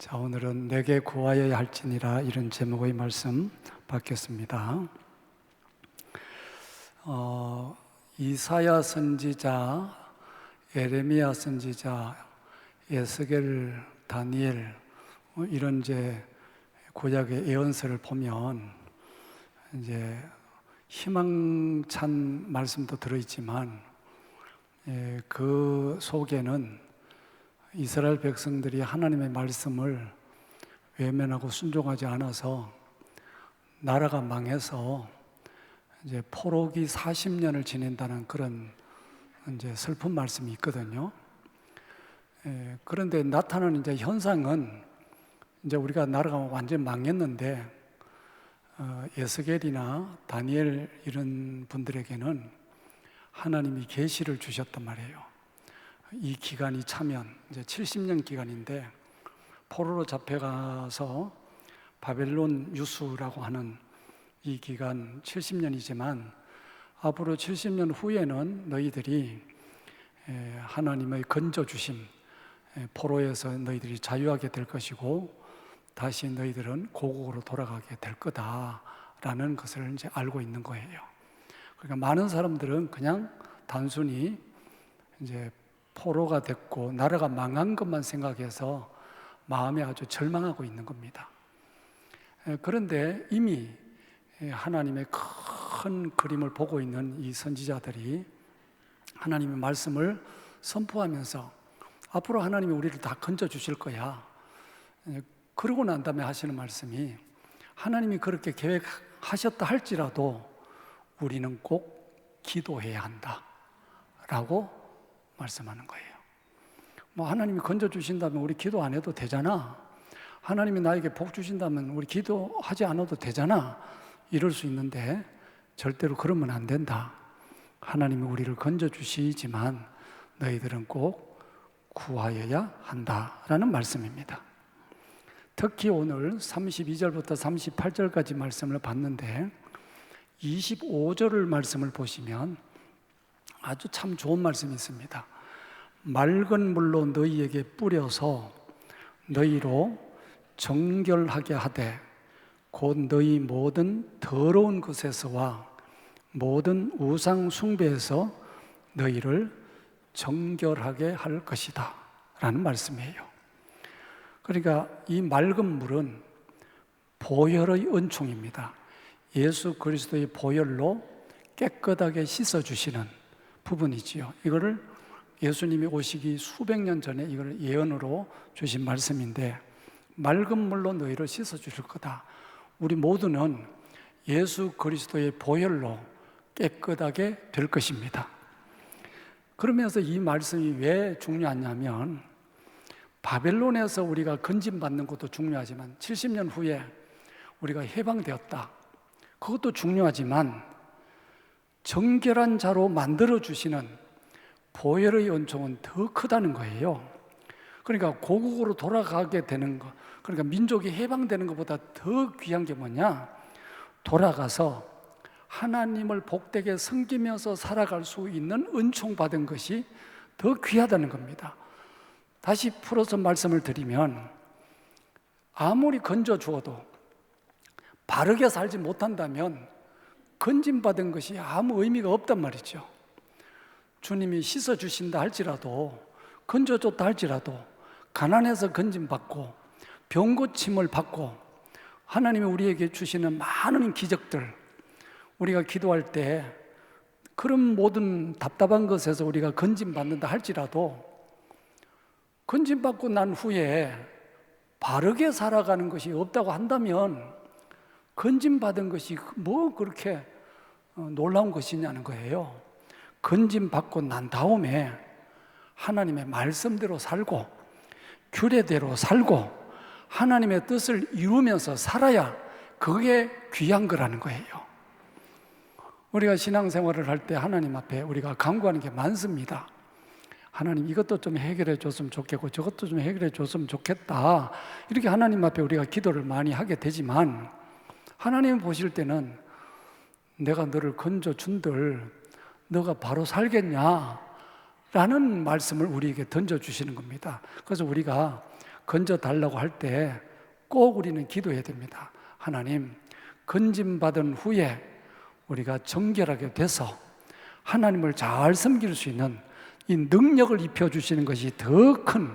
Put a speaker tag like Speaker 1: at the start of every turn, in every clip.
Speaker 1: 자, 오늘은 내게 구하여야 할지니라 이런 제목의 말씀 받겠습니다. 어, 이사야 선지자, 에레미야 선지자, 에스겔, 다니엘 어, 이런 이제 구약의 예언서를 보면 이제 희망찬 말씀도 들어 있지만 예, 그 속에는 이스라엘 백성들이 하나님의 말씀을 외면하고 순종하지 않아서 나라가 망해서 이제 포로기 40년을 지낸다는 그런 이제 슬픈 말씀이 있거든요. 예, 그런데 나타나는 이제 현상은 이제 우리가 나라가 완전 망했는데 어, 예스겔이나 다니엘 이런 분들에게는 하나님이 계시를 주셨단 말이에요. 이 기간이 차면 이제 70년 기간인데 포로로 잡혀가서 바벨론 유수라고 하는 이 기간 70년이지만 앞으로 70년 후에는 너희들이 하나님의 건져 주심 포로에서 너희들이 자유하게 될 것이고 다시 너희들은 고국으로 돌아가게 될 거다라는 것을 이제 알고 있는 거예요. 그러니까 많은 사람들은 그냥 단순히 이제 포로가 됐고 나라가 망한 것만 생각해서 마음에 아주 절망하고 있는 겁니다. 그런데 이미 하나님의 큰 그림을 보고 있는 이 선지자들이 하나님의 말씀을 선포하면서 앞으로 하나님이 우리를 다 건져 주실 거야. 그러고 난 다음에 하시는 말씀이 하나님이 그렇게 계획하셨다 할지라도 우리는 꼭 기도해야 한다. 라고 말씀하는 거예요. 뭐 하나님이 건져 주신다면 우리 기도 안 해도 되잖아. 하나님이 나에게 복 주신다면 우리 기도하지 않아도 되잖아. 이럴 수 있는데 절대로 그러면 안 된다. 하나님이 우리를 건져 주시지만 너희들은 꼭 구하여야 한다라는 말씀입니다. 특히 오늘 32절부터 38절까지 말씀을 봤는데 25절을 말씀을 보시면 아주 참 좋은 말씀이 있습니다. 맑은 물로 너희에게 뿌려서 너희로 정결하게 하되 곧 너희 모든 더러운 것에서와 모든 우상 숭배에서 너희를 정결하게 할 것이다. 라는 말씀이에요. 그러니까 이 맑은 물은 보혈의 은총입니다. 예수 그리스도의 보혈로 깨끗하게 씻어주시는 부분이지요. 이거를 예수님이 오시기 수백 년 전에 이걸 예언으로 주신 말씀인데 맑은 물로 너희를 씻어 주실 거다. 우리 모두는 예수 그리스도의 보혈로 깨끗하게 될 것입니다. 그러면서 이 말씀이 왜 중요하냐면 바벨론에서 우리가 건진받는 것도 중요하지만 70년 후에 우리가 해방되었다. 그것도 중요하지만 정결한 자로 만들어 주시는 보혈의 은총은 더 크다는 거예요. 그러니까 고국으로 돌아가게 되는 거, 그러니까 민족이 해방되는 것보다 더 귀한 게 뭐냐? 돌아가서 하나님을 복되게 섬기면서 살아갈 수 있는 은총 받은 것이 더 귀하다는 겁니다. 다시 풀어서 말씀을 드리면 아무리 건져 주어도 바르게 살지 못한다면 건진받은 것이 아무 의미가 없단 말이죠. 주님이 씻어 주신다 할지라도 건져 줬다 할지라도 가난해서 건진받고 병 고침을 받고 하나님이 우리에게 주시는 많은 기적들 우리가 기도할 때 그런 모든 답답한 것에서 우리가 건진받는다 할지라도 건진받고 난 후에 바르게 살아가는 것이 없다고 한다면 건진받은 것이 뭐 그렇게 어, 놀라운 것이냐는 거예요. 건진받고 난 다음에 하나님의 말씀대로 살고 규례대로 살고 하나님의 뜻을 이루면서 살아야 그게 귀한 거라는 거예요. 우리가 신앙생활을 할 때 하나님 앞에 우리가 간구하는 게 많습니다. 하나님 이것도 좀 해결해 줬으면 좋겠고 저것도 좀 해결해 줬으면 좋겠다. 이렇게 하나님 앞에 우리가 기도를 많이 하게 되지만 하나님 보실 때는 내가 너를 건져 준들 너가 바로 살겠냐? 라는 말씀을 우리에게 던져주시는 겁니다. 그래서 우리가 건져 달라고 할 때 꼭 우리는 기도해야 됩니다. 하나님, 건짐 받은 후에 우리가 정결하게 돼서 하나님을 잘 섬길 수 있는 이 능력을 입혀 주시는 것이 더 큰,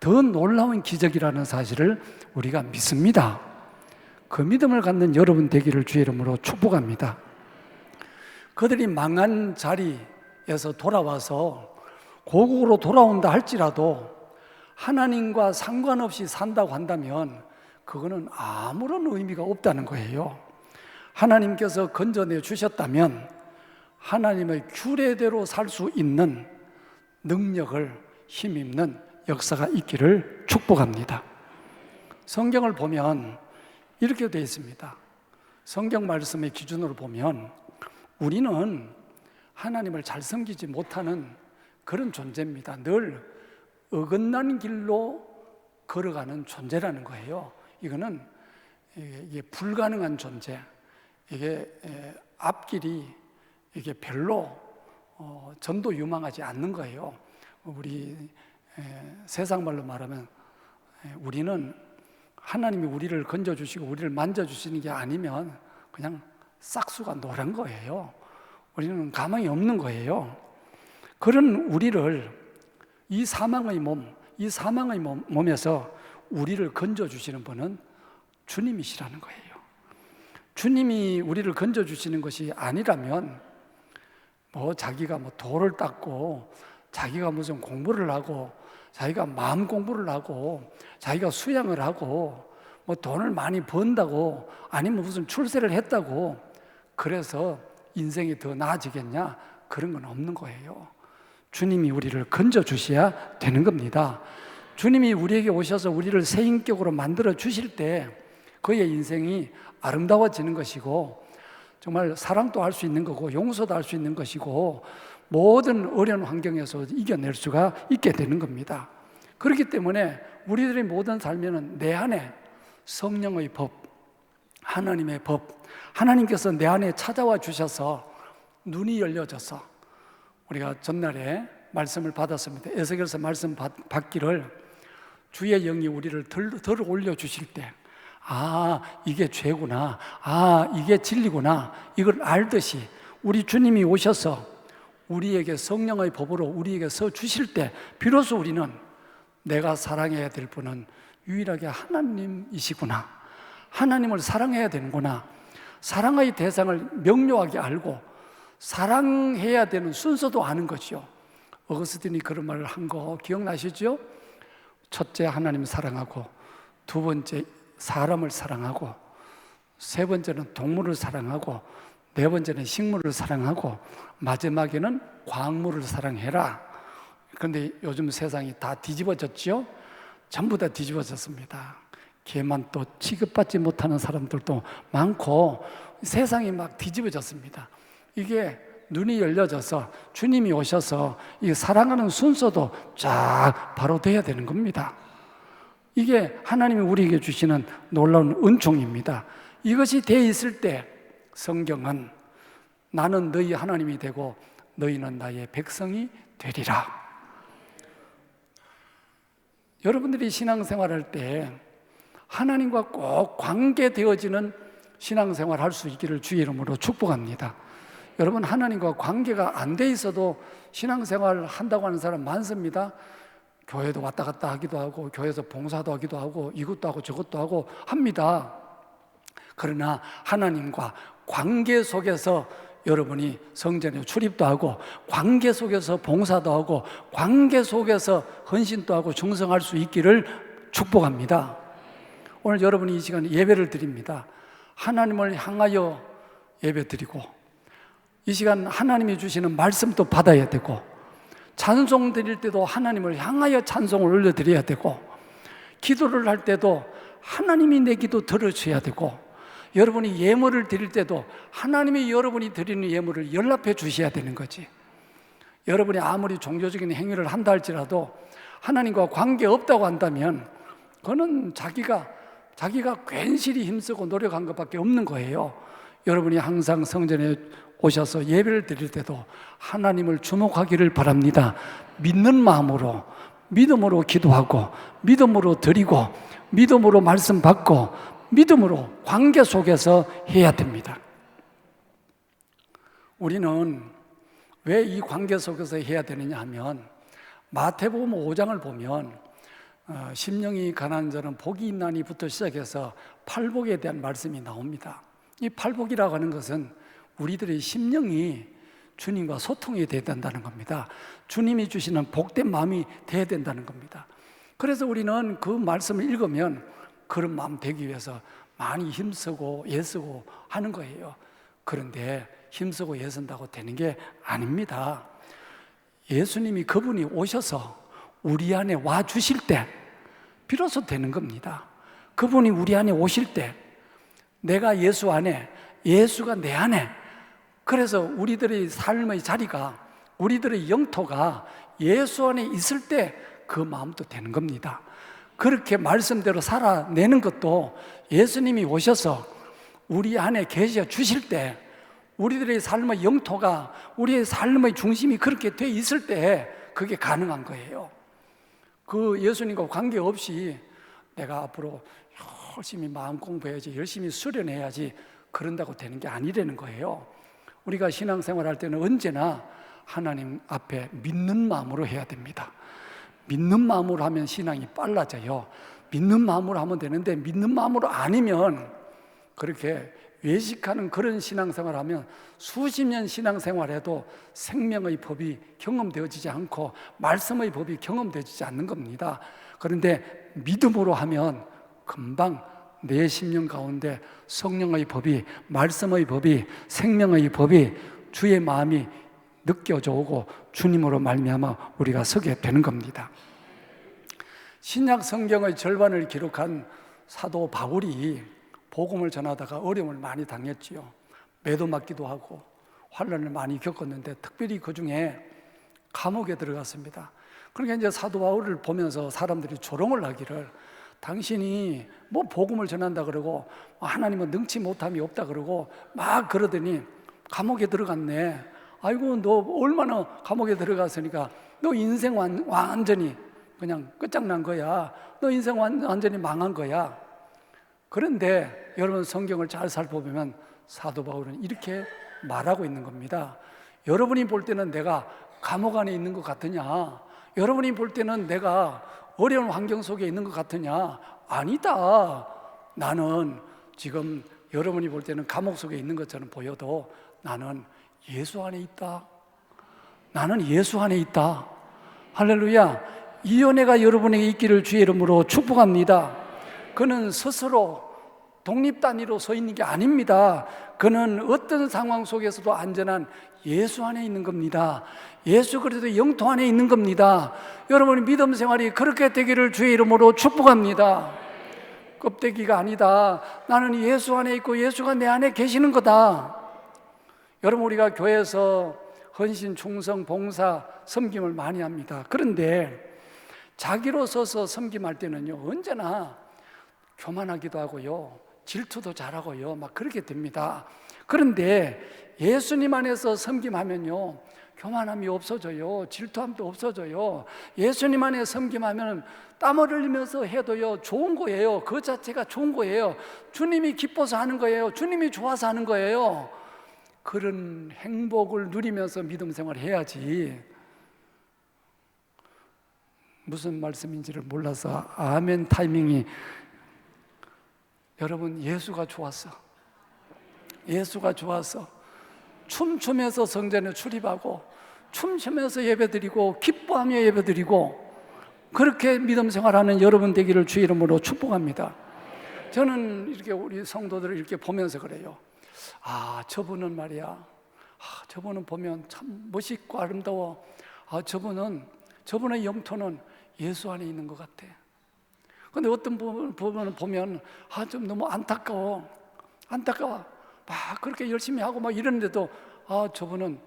Speaker 1: 더 놀라운 기적이라는 사실을 우리가 믿습니다. 그 믿음을 갖는 여러분 되기를 주의 이름으로 축복합니다. 그들이 망한 자리에서 돌아와서 고국으로 돌아온다 할지라도 하나님과 상관없이 산다고 한다면 그거는 아무런 의미가 없다는 거예요. 하나님께서 건져내 주셨다면 하나님의 규례대로 살 수 있는 능력을 힘입는 역사가 있기를 축복합니다. 성경을 보면 이렇게 되어 있습니다. 성경 말씀의 기준으로 보면 우리는 하나님을 잘 섬기지 못하는 그런 존재입니다. 늘 어긋난 길로 걸어가는 존재라는 거예요. 이거는 이게 불가능한 존재. 이게 앞길이 이게 별로 어, 전도 유망하지 않는 거예요. 우리 세상 말로 말하면 우리는 하나님이 우리를 건져 주시고 우리를 만져 주시는 게 아니면 그냥 싹수가 노란 거예요. 우리는 가망이 없는 거예요. 그런 우리를 이 사망의 몸, 이 사망의 몸, 몸에서 우리를 건져 주시는 분은 주님이시라는 거예요. 주님이 우리를 건져 주시는 것이 아니라면 뭐 자기가 뭐 돌을 닦고 자기가 무슨 공부를 하고 자기가 마음 공부를 하고 자기가 수양을 하고 뭐 돈을 많이 번다고 아니면 무슨 출세를 했다고 그래서 인생이 더 나아지겠냐 그런 건 없는 거예요. 주님이 우리를 건져 주셔야 되는 겁니다. 주님이 우리에게 오셔서 우리를 새 인격으로 만들어 주실 때 그의 인생이 아름다워지는 것이고 정말 사랑도 할 수 있는 거고 용서도 할 수 있는 것이고 모든 어려운 환경에서 이겨낼 수가 있게 되는 겁니다. 그렇기 때문에 우리들의 모든 삶에는 내 안에 성령의 법, 하나님의 법, 하나님께서 내 안에 찾아와 주셔서 눈이 열려져서 우리가 전날에 말씀을 받았습니다. 에스겔서 말씀 받, 기를 주의 영이 우리를 덜, 덜 올려 주실 때 아, 이게 죄구나. 아, 이게 진리구나. 이걸 알듯이 우리 주님이 오셔서 우리에게 성령의 법으로 우리에게 서 주실 때 비로소 우리는 내가 사랑해야 될 분은 유일하게 하나님이시구나. 하나님을 사랑해야 되는구나. 사랑의 대상을 명료하게 알고 사랑해야 되는 순서도 아는 거죠. 어거스틴이 그런 말을 한 거 기억나시죠? 첫째 하나님 사랑하고 두 번째 사람을 사랑하고 세 번째는 동물을 사랑하고 네 번째는 식물을 사랑하고 마지막에는 광물을 사랑해라. 그런데 요즘 세상이 다 뒤집어졌죠? 전부 다 뒤집어졌습니다. 개만 또 취급받지 못하는 사람들도 많고 세상이 막 뒤집어졌습니다. 이게 눈이 열려져서 주님이 오셔서 이 사랑하는 순서도 쫙 바로 돼야 되는 겁니다. 이게 하나님이 우리에게 주시는 놀라운 은총입니다. 이것이 돼 있을 때 성경은 나는 너희 하나님이 되고 너희는 나의 백성이 되리라. 여러분들이 신앙생활 할 때 하나님과 꼭 관계되어지는 신앙생활 할 수 있기를 주의 이름으로 축복합니다. 여러분 하나님과 관계가 안 돼 있어도 신앙생활 한다고 하는 사람 많습니다. 교회도 왔다 갔다 하기도 하고 교회에서 봉사도 하기도 하고 이것도 하고 저것도 하고 합니다. 그러나 하나님과 관계 속에서 여러분이 성전에 출입도 하고 관계 속에서 봉사도 하고 관계 속에서 헌신도 하고 충성할 수 있기를 축복합니다. 오늘 여러분이 이 시간에 예배를 드립니다. 하나님을 향하여 예배 드리고 이 시간 하나님이 주시는 말씀도 받아야 되고 찬송 드릴 때도 하나님을 향하여 찬송을 올려드려야 되고 기도를 할 때도 하나님이 내 기도 들어줘야 되고 여러분이 예물을 드릴 때도 하나님이 여러분이 드리는 예물을 연락해 주셔야 되는 거지 여러분이 아무리 종교적인 행위를 한다 할지라도 하나님과 관계 없다고 한다면 그거는 자기가 자기가 괜시리 힘쓰고 노력한 것밖에 없는 거예요 여러분이 항상 성전에 오셔서 예배를 드릴 때도 하나님을 주목하기를 바랍니다. 믿는 마음으로 믿음으로 기도하고 믿음으로 드리고 믿음으로 말씀 받고 믿음으로 관계 속에서 해야 됩니다. 우리는 왜 이 관계 속에서 해야 되느냐 하면 마태복음 5장을 보면 어, 심령이 가난한 자는 복이 있나니부터 시작해서 팔복에 대한 말씀이 나옵니다. 이 팔복이라고 하는 것은 우리들의 심령이 주님과 소통이 돼야 된다는 겁니다. 주님이 주시는 복된 마음이 돼야 된다는 겁니다. 그래서 우리는 그 말씀을 읽으면 그런 마음 되기 위해서 많이 힘쓰고 애쓰고 하는 거예요. 그런데 힘쓰고 애쓴다고 되는 게 아닙니다. 예수님이 그분이 오셔서 우리 안에 와 주실 때 비로소 되는 겁니다. 그분이 우리 안에 오실 때 내가 예수 안에 예수가 내 안에 그래서 우리들의 삶의 자리가 우리들의 영토가 예수 안에 있을 때 그 마음도 되는 겁니다. 그렇게 말씀대로 살아내는 것도 예수님이 오셔서 우리 안에 계셔 주실 때 우리들의 삶의 영토가 우리의 삶의 중심이 그렇게 돼 있을 때 그게 가능한 거예요. 그 예수님과 관계없이 내가 앞으로 열심히 마음 공부해야지, 열심히 수련해야지 그런다고 되는 게 아니라는 거예요. 우리가 신앙생활 할 때는 언제나 하나님 앞에 믿는 마음으로 해야 됩니다. 믿는 마음으로 하면 신앙이 빨라져요. 믿는 마음으로 하면 되는데 믿는 마음으로 아니면 그렇게 외식하는 그런 신앙생활 하면 수십 년 신앙생활해도 생명의 법이 경험되어지지 않고 말씀의 법이 경험되어지지 않는 겁니다. 그런데 믿음으로 하면 금방 내 심령 가운데 성령의 법이 말씀의 법이 생명의 법이 주의 마음이 느껴져 오고 주님으로 말미암아 우리가 서게 되는 겁니다. 신약 성경의 절반을 기록한 사도 바울이 복음을 전하다가 어려움을 많이 당했지요. 매도 맞기도 하고 환란을 많이 겪었는데 특별히 그 중에 감옥에 들어갔습니다. 그러니까 이제 사도 바울을 보면서 사람들이 조롱을 하기를 당신이 뭐 복음을 전한다 그러고 하나님은 능치 못함이 없다 그러고 막 그러더니 감옥에 들어갔네. 아이고 너 얼마나 감옥에 들어갔으니까 너 인생 완, 완전히 그냥 끝장난 거야. 너 인생 완전히 망한 거야. 그런데 여러분 성경을 잘 살펴보면 사도 바울은 이렇게 말하고 있는 겁니다. 여러분이 볼 때는 내가 감옥 안에 있는 것 같으냐? 여러분이 볼 때는 내가 어려운 환경 속에 있는 것 같으냐? 아니다. 나는 지금 여러분이 볼 때는 감옥 속에 있는 것처럼 보여도 나는 예수 안에 있다. 나는 예수 안에 있다. 할렐루야. 이 은혜가 여러분에게 있기를 주의 이름으로 축복합니다. 그는 스스로 독립 단위로 서 있는 게 아닙니다. 그는 어떤 상황 속에서도 안전한 예수 안에 있는 겁니다. 예수 그리스도 영통 안에 있는 겁니다. 여러분의 믿음 생활이 그렇게 되기를 주의 이름으로 축복합니다. 껍데기가 아니다. 나는 예수 안에 있고 예수가 내 안에 계시는 거다. 여러분 우리가 교회에서 헌신, 충성, 봉사, 섬김을 많이 합니다. 그런데 자기로 서서 섬김할 때는요, 언제나 교만하기도 하고요, 질투도 잘하고요, 막 그렇게 됩니다. 그런데 예수님 안에서 섬김하면요, 교만함이 없어져요. 질투함도 없어져요. 예수님 안에 섬김하면 땀을 흘리면서 해도요, 좋은 거예요. 그 자체가 좋은 거예요. 주님이 기뻐서 하는 거예요. 주님이 좋아서 하는 거예요. 그런 행복을 누리면서 믿음 생활 해야지. 무슨 말씀인지를 몰라서 아멘 타이밍이 여러분 예수가 좋았어. 예수가 좋아서 춤추면서 성전에 출입하고 춤추면서 예배드리고 기뻐하며 예배드리고 그렇게 믿음 생활하는 여러분 되기를 주 이름으로 축복합니다. 저는 이렇게 우리 성도들을 이렇게 보면서 그래요. 아, 저분은 말이야. 아, 저분은 보면 참 멋있고 아름다워. 아, 저분은 저분의 영토는 예수 안에 있는 것 같아. 근데 어떤 부분을 보면 아, 좀 너무 안타까워. 안타까워. 막 그렇게 열심히 하고 막 이러는데도 아, 저분은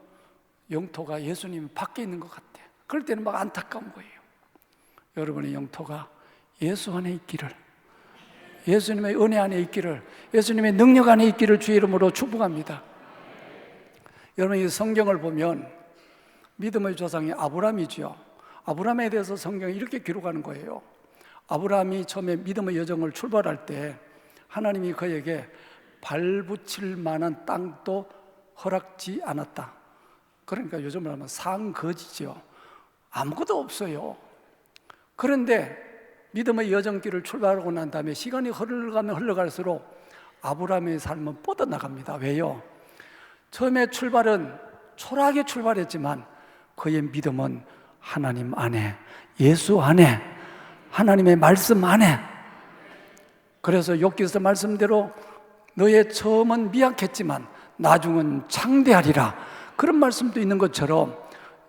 Speaker 1: 영토가 예수님 밖에 있는 것 같아. 그럴 때는 막 안타까운 거예요. 여러분의 영토가 예수 안에 있기를 예수님의 은혜 안에 있기를 예수님의 능력 안에 있기를 주의 이름으로 축복합니다. 여러분 이 성경을 보면 믿음의 조상이 아브라함이지요. 아브라함에 대해서 성경이 이렇게 기록하는 거예요. 아브라함이 처음에 믿음의 여정을 출발할 때 하나님이 그에게 발붙일 만한 땅도 허락지 않았다. 그러니까 요즘으로 하면 상거지죠. 아무것도 없어요. 그런데 믿음의 여정길을 출발하고 난 다음에 시간이 흘러가면 흘러갈수록 아브라함의 삶은 뻗어나갑니다. 왜요? 처음에 출발은 초라하게 출발했지만 그의 믿음은 하나님 안에, 예수 안에, 하나님의 말씀 안에. 그래서 욥기서 말씀대로 너의 처음은 미약했지만 나중은 창대하리라. 그런 말씀도 있는 것처럼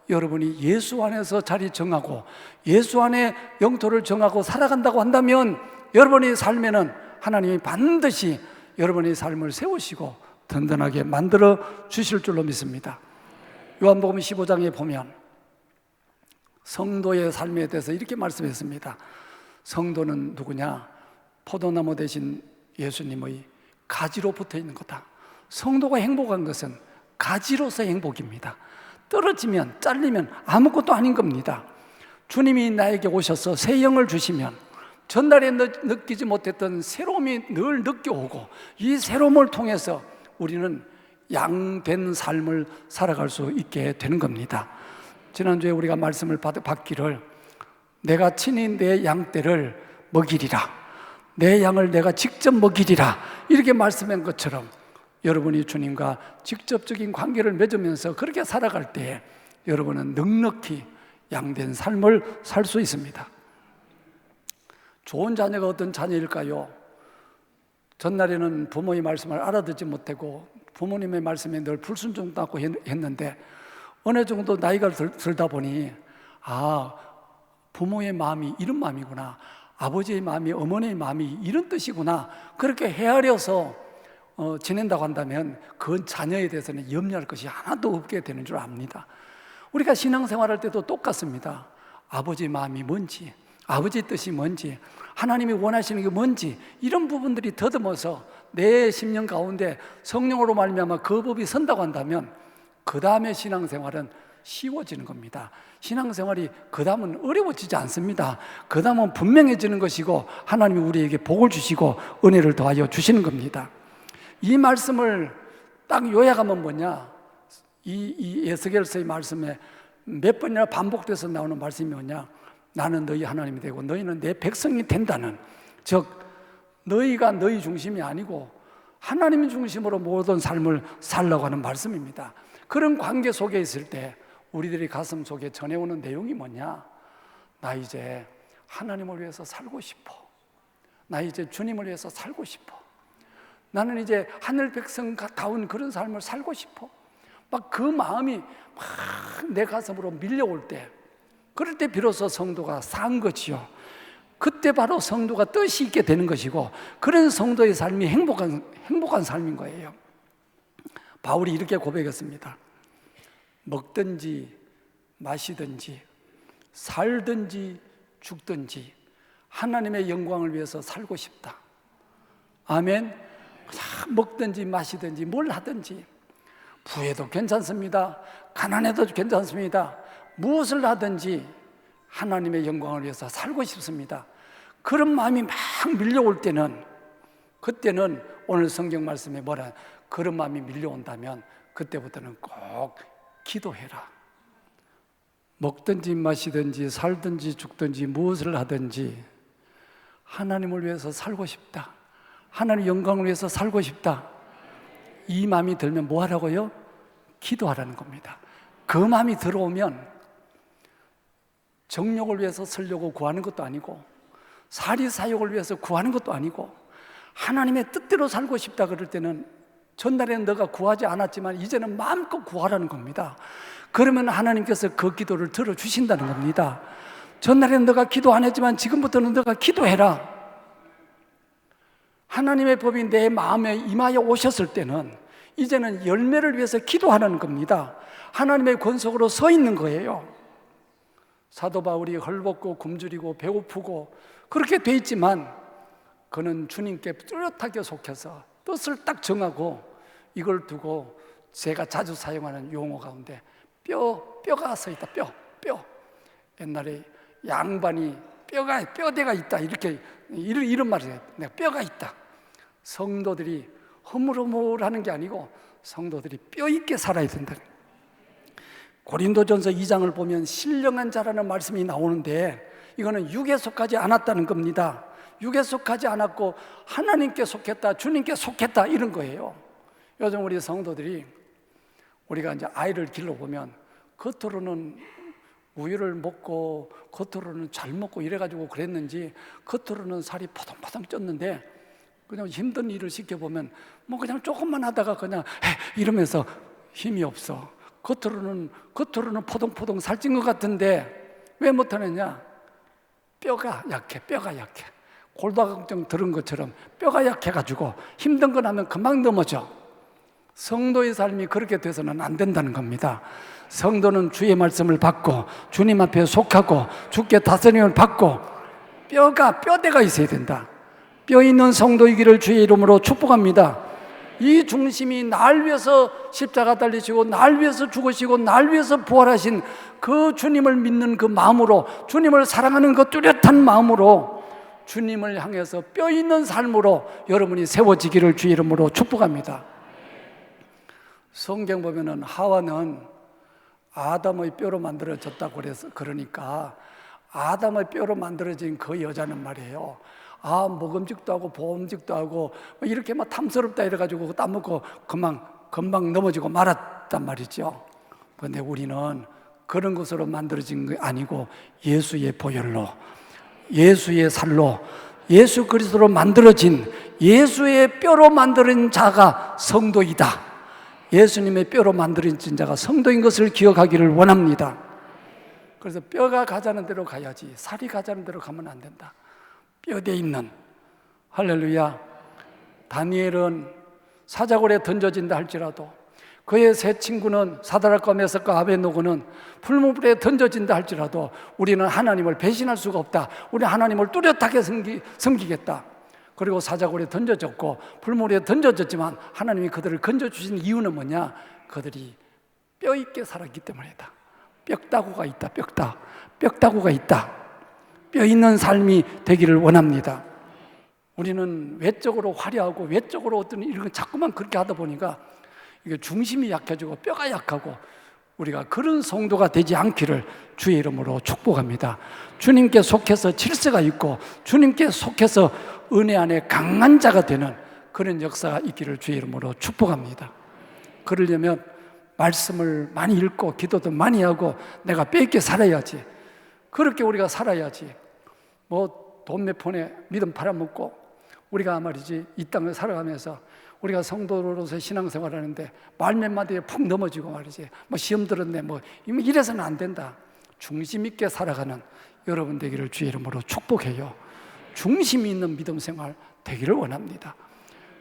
Speaker 1: 여러분이 예수 안에서 자리 정하고 예수 안에 영토를 정하고 살아간다고 한다면 여러분의 삶에는 하나님이 반드시 여러분의 삶을 세우시고 든든하게 만들어 주실 줄로 믿습니다. 요한복음 15장에 보면 성도의 삶에 대해서 이렇게 말씀했습니다. 성도는 누구냐? 포도나무 대신 예수님의 가지로 붙어 있는 거다. 성도가 행복한 것은 가지로서 행복입니다. 떨어지면 잘리면 아무것도 아닌 겁니다. 주님이 나에게 오셔서 새 영을 주시면 전날에 느- 느끼지 못했던 새로움이 늘 느껴오고 이 새로움을 통해서 우리는 양된 삶을 살아갈 수 있게 되는 겁니다. 지난주에 우리가 말씀을 받, 받기를 내가 친히 내 양떼를 먹이리라. 내 양을 내가 직접 먹이리라. 이렇게 말씀한 것처럼 여러분이 주님과 직접적인 관계를 맺으면서 그렇게 살아갈 때에 여러분은 넉넉히 양된 삶을 살 수 있습니다. 좋은 자녀가 어떤 자녀일까요? 전날에는 부모의 말씀을 알아듣지 못하고 부모님의 말씀에 늘 불순종하고 했는데 어느 정도 나이가 들, 들다 보니 아 부모의 마음이 이런 마음이구나 아버지의 마음이 어머니의 마음이 이런 뜻이구나 그렇게 헤아려서 어, 지낸다고 한다면 그 자녀에 대해서는 염려할 것이 하나도 없게 되는 줄 압니다. 우리가 신앙생활할 때도 똑같습니다. 아버지 마음이 뭔지, 아버지 뜻이 뭔지, 하나님이 원하시는 게 뭔지 이런 부분들이 더듬어서 내 심령 가운데 성령으로 말미암아 그 법이 선다고 한다면 그 다음에 신앙생활은 쉬워지는 겁니다. 신앙생활이 그 다음은 어려워지지 않습니다. 그 다음은 분명해지는 것이고 하나님이 우리에게 복을 주시고 은혜를 더하여 주시는 겁니다. 이 말씀을 딱 요약하면 뭐냐? 이, 이 에스겔서의 말씀에 몇 번이나 반복돼서 나오는 말씀이 뭐냐? 나는 너희 하나님이 되고 너희는 내 백성이 된다는 즉 너희가 너희 중심이 아니고 하나님 중심으로 모든 삶을 살라고 하는 말씀입니다. 그런 관계 속에 있을 때 우리들이 가슴 속에 전해오는 내용이 뭐냐? 나 이제 하나님을 위해서 살고 싶어. 나 이제 주님을 위해서 살고 싶어. 나는 이제 하늘 백성다운 그런 삶을 살고 싶어. 막 그 마음이 막 내 가슴으로 밀려올 때, 그럴 때 비로소 성도가 산 거지요. 그때 바로 성도가 뜻이 있게 되는 것이고, 그런 성도의 삶이 행복한, 행복한 삶인 거예요. 바울이 이렇게 고백했습니다. 먹든지 마시든지 살든지 죽든지 하나님의 영광을 위해서 살고 싶다. 아멘. 먹든지 마시든지 뭘 하든지 부해도 괜찮습니다. 가난해도 괜찮습니다. 무엇을 하든지 하나님의 영광을 위해서 살고 싶습니다. 그런 마음이 막 밀려올 때는 그때는 오늘 성경 말씀에 뭐라 그런 마음이 밀려온다면 그때부터는 꼭 기도해라. 먹든지 마시든지 살든지 죽든지 무엇을 하든지 하나님을 위해서 살고 싶다. 하나님 영광을 위해서 살고 싶다. 이 마음이 들면 뭐 하라고요? 기도하라는 겁니다. 그 마음이 들어오면 정욕을 위해서 살려고 구하는 것도 아니고 사리 사욕을 위해서 구하는 것도 아니고 하나님의 뜻대로 살고 싶다 그럴 때는 전날에는 너가 구하지 않았지만 이제는 마음껏 구하라는 겁니다. 그러면 하나님께서 그 기도를 들어주신다는 겁니다. 전날에는 너가 기도 안 했지만 지금부터는 너가 기도해라. 하나님의 법이 내 마음에 임하여 오셨을 때는 이제는 열매를 위해서 기도하는 겁니다. 하나님의 권속으로 서 있는 거예요. 사도 바울이 헐벗고 굶주리고 배고프고 그렇게 돼 있지만 그는 주님께 뚜렷하게 속해서 뜻을 딱 정하고 이걸 두고 제가 자주 사용하는 용어 가운데 뼈, 뼈가 서 있다, 뼈, 뼈. 옛날에 양반이 뼈가 뼈대가 있다 이렇게 이런 이런 말이에요. 내가 뼈가 있다. 성도들이 허물허물하는 게 아니고 성도들이 뼈 있게 살아야 된다. 고린도전서 2장을 보면 신령한 자라는 말씀이 나오는데 이거는 육에 속하지 않았다는 겁니다. 육에 속하지 않았고 하나님께 속했다, 주님께 속했다 이런 거예요. 요즘 우리 성도들이 우리가 이제 아이를 길러 보면 겉으로는 우유를 먹고 겉으로는 잘 먹고 이래가지고 그랬는지 겉으로는 살이 포동포동 쪘는데 그냥 힘든 일을 시켜보면 뭐 그냥 조금만 하다가 그냥 해 이러면서 힘이 없어. 겉으로는 겉으로는 포동포동 살찐 것 같은데 왜 못하느냐? 뼈가 약해, 뼈가 약해. 골다공증 들은 것처럼 뼈가 약해가지고 힘든 거 나면 금방 넘어져. 성도의 삶이 그렇게 돼서는 안 된다는 겁니다. 성도는 주의 말씀을 받고 주님 앞에 속하고 주께 다스림을 받고 뼈가 뼈대가 있어야 된다. 뼈 있는 성도이기를 주의 이름으로 축복합니다. 이 중심이 날 위해서 십자가 달리시고 날 위해서 죽으시고 날 위해서 부활하신 그 주님을 믿는 그 마음으로 주님을 사랑하는 그 뚜렷한 마음으로 주님을 향해서 뼈 있는 삶으로 여러분이 세워지기를 주의 이름으로 축복합니다. 성경 보면은 하와는 아담의 뼈로 만들어졌다고 그래서 그러니까 아담의 뼈로 만들어진 그 여자는 말이에요. 아 먹음직도 하고 보험직도 하고 뭐 이렇게 막 탐스럽다 이래가지고 땀 먹고 금방 금방 넘어지고 말았단 말이죠. 그런데 우리는 그런 것으로 만들어진 게 아니고 예수의 보혈로 예수의 살로 예수 그리스도로 만들어진 예수의 뼈로 만들어진 자가 성도이다. 예수님의 뼈로 만들어진 자가 성도인 것을 기억하기를 원합니다. 그래서 뼈가 가자는 대로 가야지 살이 가자는 대로 가면 안 된다. 뼈대 있는 할렐루야. 다니엘은 사자골에 던져진다 할지라도 그의 세 친구는 사다락과 메석과 아베노고는 풀무불에 던져진다 할지라도 우리는 하나님을 배신할 수가 없다. 우리 하나님을 뚜렷하게 섬기, 섬기겠다. 그리고 사자골에 던져졌고 풀무불에 던져졌지만 하나님이 그들을 건져주신 이유는 뭐냐? 그들이 뼈 있게 살았기 때문이다. 뼈다구가 있다. 뼈다. 뼈다구가 있다. 뼈 있는 삶이 되기를 원합니다. 우리는 외적으로 화려하고 외적으로 어떤 이런 거 자꾸만 그렇게 하다 보니까 이게 중심이 약해지고 뼈가 약하고 우리가 그런 성도가 되지 않기를 주의 이름으로 축복합니다. 주님께 속해서 질서가 있고 주님께 속해서 은혜 안에 강한 자가 되는 그런 역사가 있기를 주의 이름으로 축복합니다. 그러려면 말씀을 많이 읽고 기도도 많이 하고 내가 뼈있게 살아야지. 그렇게 우리가 살아야지. 뭐 돈 몇 푼에 믿음 팔아먹고 우리가 말이지 이 땅을 살아가면서 우리가 성도로서 신앙생활 하는데 말 몇 마디에 푹 넘어지고 말이지. 뭐 시험 들었네 뭐. 이래서는 안 된다. 중심 있게 살아가는 여러분 되기를 주의 이름으로 축복해요. 중심 있는 믿음 생활 되기를 원합니다.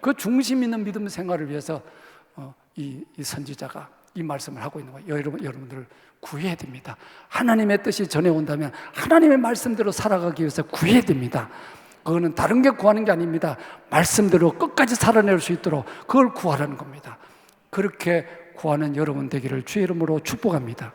Speaker 1: 그 중심 있는 믿음 생활을 위해서 어, 이, 이 선지자가 이 말씀을 하고 있는 거예요. 여러분, 여러분들을 구해야 됩니다. 하나님의 뜻이 전해온다면 하나님의 말씀대로 살아가기 위해서 구해야 됩니다 그거는 다른 게 구하는 게 아닙니다. 말씀대로 끝까지 살아낼 수 있도록 그걸 구하라는 겁니다. 그렇게 구하는 여러분 되기를 주의 이름으로 축복합니다.